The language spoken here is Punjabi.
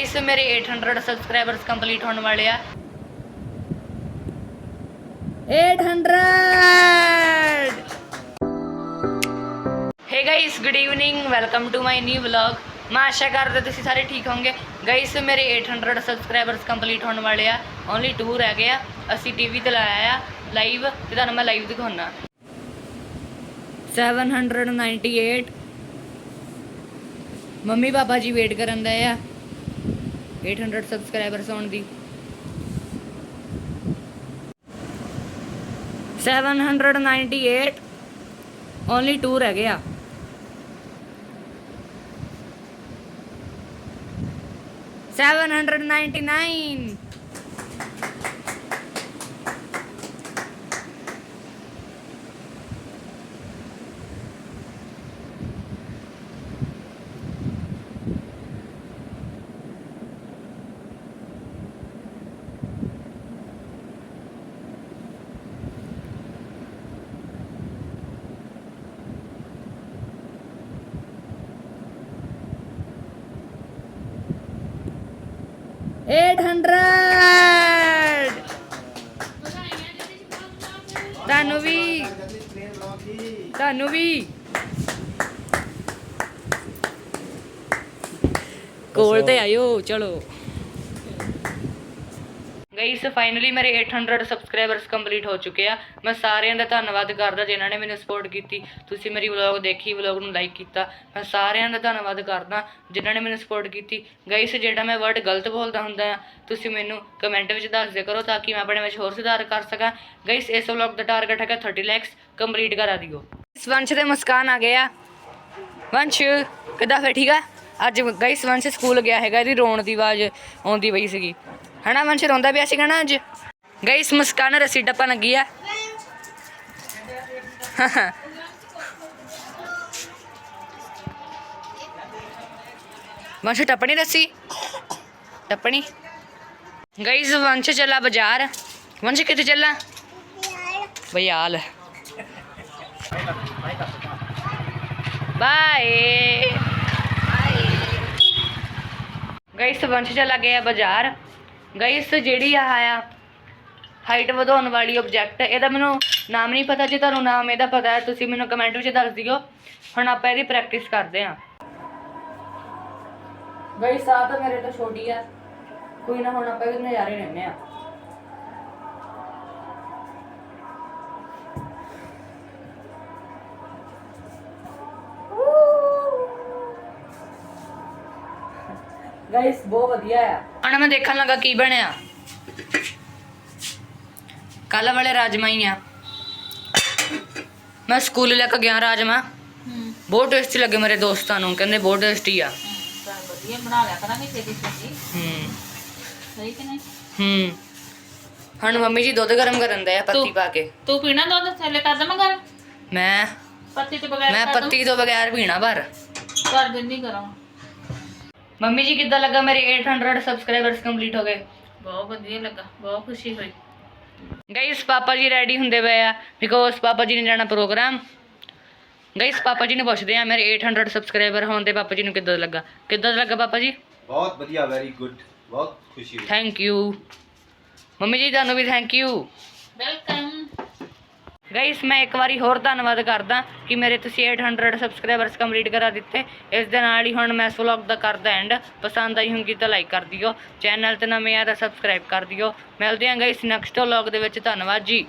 ਗਾਇਸ ਮੇਰੇ 800 ਸਬਸਕ੍ਰਾਈਬਰਸ ਕੰਪਲੀਟ ਹੋਣ ਵਾਲੇ ਆ। 800 hey guys good evening welcome to my new vlog ਮੈਂ ਆਸ਼ਾ ਕਰਦਾ ਤੁਸੀਂ ਸਾਰੇ ਠੀਕ ਹੋਵੋਗੇ। ਗਾਇਸ ਮੇਰੇ 800 ਸਬਸਕ੍ਰਾਈਬਰਸ ਕੰਪਲੀਟ ਹੋਣ ਵਾਲੇ ਆ। ਓਨਲੀ 2 ਰਹਿ ਗਏ ਆ। ਅਸੀਂ ਟੀਵੀ ਤੇ ਲਾਇਆ ਆ ਲਾਈਵ ਤੇ ਤੁਹਾਨੂੰ ਮੈਂ ਲਾਈਵ ਦਿਖਾਉਣਾ। 798 ਮੰਮੀ ਪਾਪਾ ਜੀ ਵੇਟ ਕਰਨ ਦਾ ਆ। 800 ਸਬਸਕ੍ਰਾਈਬਰਸ ਹੋਣ ਦੀ 798 ਓਨਲੀ 2 ਰਹਿ ਗਏ ਆ Seven hundred ninety nine. Eight hundred. ਤੁਹਾਨੂੰ ਵੀ ਤੁਹਾਨੂੰ ਵੀ ਕੋਲ ਤੇ ਆਇਓ ਫਾਈਨਲੀ ਮੇਰੇ 800 ਸਬਸਕ੍ਰਾਈਬਰਸ ਕੰਪਲੀਟ ਹੋ ਚੁੱਕੇ ਆ। ਮੈਂ ਸਾਰਿਆਂ ਦਾ ਧੰਨਵਾਦ ਕਰਦਾ ਜਿਨ੍ਹਾਂ ਨੇ ਮੈਨੂੰ ਸਪੋਰਟ ਕੀਤੀ। ਤੁਸੀਂ ਮੇਰੀ ਵਲੌਗ ਦੇਖੀ ਵਲੌਗ ਨੂੰ ਲਾਈਕ ਕੀਤਾ। ਮੈਂ ਸਾਰਿਆਂ ਦਾ ਧੰਨਵਾਦ ਕਰਦਾ ਜਿਨ੍ਹਾਂ ਨੇ ਮੈਨੂੰ ਸਪੋਰਟ ਕੀਤੀ। ਗਾਈਸ ਜਿਹੜਾ ਮੈਂ ਵਰਡ ਗਲਤ ਬੋਲਦਾ ਹੁੰਦਾ ਆ, ਤੁਸੀਂ ਮੈਨੂੰ ਕਮੈਂਟ ਵਿੱਚ ਦੱਸ ਦਿਆ ਕਰੋ ਤਾਂ ਕਿ ਮੈਂ ਆਪਣੇ ਵਿੱਚ ਹੋਰ ਸੁਧਾਰ ਕਰ ਸਕਾਂ। ਗਾਈਸ ਇਸ ਵਲੌਗ ਦਾ ਟਾਰਗੇਟ ਹੈਗਾ 30 ਲੈਕਸ ਕੰਪਲੀਟ ਕਰਾ ਦਿਓ। ਇਸ ਵੰਸ਼ ਦੇ ਮੁਸਕਾਨ ਆ ਗਿਆ ਵੰਸ਼, ਕਿੱਦਾਂ ਫੇ ਠੀਕ ਆ? ਅੱਜ ਗਾਈਸ ਵੰਸ਼ ਸਕੂਲ ਗਿਆ ਹੈਗਾ, ਇਹਦੀ ਰੋਣ ਦੀ ਆਵਾਜ਼ ਆਉਂਦੀ ਪਈ ਸੀਗੀ। ਹਨਾ ਵੰਸ਼ ਰੋਂਦਾ ਪਿਆ ਸੀਗਾ ਨਾ ਅੱਜ? ਗਾਈਸ ਮੁਸਕਾਨ ਰੱਸੀ ਟੱਪਣ ਲੱਗੀ ਆ। ਵੰਸ਼ ਟੱਪਣੀ ਰੱਸੀ ਟੱਪਣੀ? ਗਾਈਸ ਵੰਸ਼ ਚੱਲਾ ਬਾਜ਼ਾਰ। ਵੰਸ਼, ਕਿੱਥੇ ਚੱਲਾ? ਬਿਆਲ ਬਾਏ। ਗਾਈਸ ਵੰਸ਼ ਚਲਾ, ਗਿਆ ਬਾਜ਼ਾਰ। ਗਾਈਸ ਜਿਹੜੀ ਆ ਆ ਹਾਈਟ ਵਧਾਉਣ ਵਾਲੀ ਆਬਜੈਕਟ ਇਹਦਾ ਮੈਨੂੰ ਨਾਮ ਨਹੀਂ ਪਤਾ, ਜੇ ਤੁਹਾਨੂੰ ਨਾਮ ਇਹਦਾ ਪਤਾ ਹੈ, ਤੁਸੀਂ ਮੈਨੂੰ ਕਮੈਂਟ ਵਿੱਚ ਦੱਸ ਦਿਓ। ਹੁਣ ਆਪਾਂ ਇਹਦੀ ਪ੍ਰੈਕਟਿਸ ਕਰਦੇ ਹਾਂ। ਗਾਈਸ ਆ ਤਾਂ ਮੇਰੇ ਤੋਂ ਛੋਟੀ ਆ। ਕੋਈ ਨਾ, ਹੁਣ ਆਪਾਂ ਇਹਦੇ ਨਜ਼ਾਰੇ ਲੈਣੇ ਆ ਗਾਇਸ ਬਹੁਤ ਵਧੀਆ ਆ। ਹੁਣ ਮੈਂ ਦੇਖਣ ਲੱਗਾ ਕੀ ਬਣਿਆ। ਕੱਲ ਵਾਲੇ ਰਾਜਮਾ ਹੀ ਆ। ਮੈਂ ਸਕੂਲ ਲੈ ਕੇ ਗਿਆ ਰਾਜਮਾ। ਬਹੁਤ ਟੇਸਟੀ ਲੱਗੇ ਮੇਰੇ ਦੋਸਤਾਂ ਨੂੰ ਕਹਿੰਦੇ ਬਹੁਤ ਟੇਸਟੀ ਆ। ਵਧੀਆ ਬਣਾ ਲਿਆ ਕਰਾਂਗੇ ਛੇਤੀ ਛੇਤੀ ਹੂੰ। ਸਹੀ ਕਿ ਨਹੀਂ ਹੂੰ ਹੁਣ ਮੰਮੀ ਜੀ ਦੁੱਧ ਗਰਮ ਕਰਨ ਦੇ ਆ ਪੱਤੀ ਤੂੰ- ਪਾ ਕੇ। ਤੂੰ ਪੀਣਾ ਦੁੱਧ ਥੱਲੇ ਕਰ ਦਵਾਂ ਗੱਲ ਮੈਂ ਪੱਤੀ ਤੋਂ ਬਗੈਰ ਮੈਂ ਕਰ? ਪੱਤੀ ਤੋਂ ਬਗੈਰ ਪੀਣਾ ਪਰ ਕਰ ਦਿੰਦੀ ਕਰਾਂ। ਮੰਮੀ ਜੀ ਕਿੱਦਾਂ ਲੱਗਾ ਮੇਰੇ 800 ਸਬਸਕ੍ਰਾਈਬਰਸ ਕੰਪਲੀਟ ਹੋ ਗਏ? ਬਹੁਤ ਵਧੀਆ ਲੱਗਾ ਬਹੁਤ ਖੁਸ਼ੀ ਹੋਈ। ਗਾਇਸ ਪਾਪਾ ਜੀ ਰੈਡੀ ਹੁੰਦੇ ਪਏ ਆ ਬਿਕੋਜ਼ ਪਾਪਾ ਜੀ ਨੇ ਜਾਣਾ ਪ੍ਰੋਗਰਾਮ ਗਾਇਸ ਪਾਪਾ ਜੀ ਨੂੰ ਪੁੱਛਦੇ ਆ ਮੇਰੇ 800 ਸਬਸਕ੍ਰਾਈਬਰ ਹੋਣ ਤੇ ਪਾਪਾ ਜੀ ਨੂੰ ਕਿੱਦਾਂ ਲੱਗਾ? ਕਿੱਦਾਂ ਲੱਗਾ ਪਾਪਾ ਜੀ? ਬਹੁਤ ਵਧੀਆ ਵੈਰੀ ਗੁੱਡ ਬਹੁਤ ਖੁਸ਼ੀ ਹੋਈ। ਥੈਂਕ ਯੂ ਮੰਮੀ ਜੀ ਤੁਹਾਨੂੰ ਵੀ ਥੈਂਕ ਯੂ ਵੈਲਕਮ ਗਾਇਸ, ਮੈਂ ਇੱਕ ਵਾਰੀ ਹੋਰ ਧੰਨਵਾਦ ਕਰਦਾ ਕਿ ਮੇਰੇ ਤੁਸੀਂ 800 ਸਬਸਕ੍ਰਾਈਬਰਸ ਕੰਪਲੀਟ ਕਰਾ ਦਿੱਤੇ। ਇਸ ਦੇ ਨਾਲ ਹੀ ਹੁਣ ਮੈਂ ਇਸ ਵਲੌਗ ਦਾ ਕਰਦਾ ਐਂਡ ਪਸੰਦ ਆਈ ਹੋਊਗੀ ਤਾਂ ਲਾਈਕ ਕਰ ਦਿਓ। ਚੈਨਲ ਤੇ ਨਵੇਂ ਆ ਤਾਂ ਸਬਸਕ੍ਰਾਈਬ ਕਰ ਦਿਓ। ਮਿਲਦੇ ਹਾਂ ਗਾਇਸ ਨੈਕਸਟ ਵਲੌਗ ਦੇ ਵਿੱਚ। ਧੰਨਵਾਦ ਜੀ।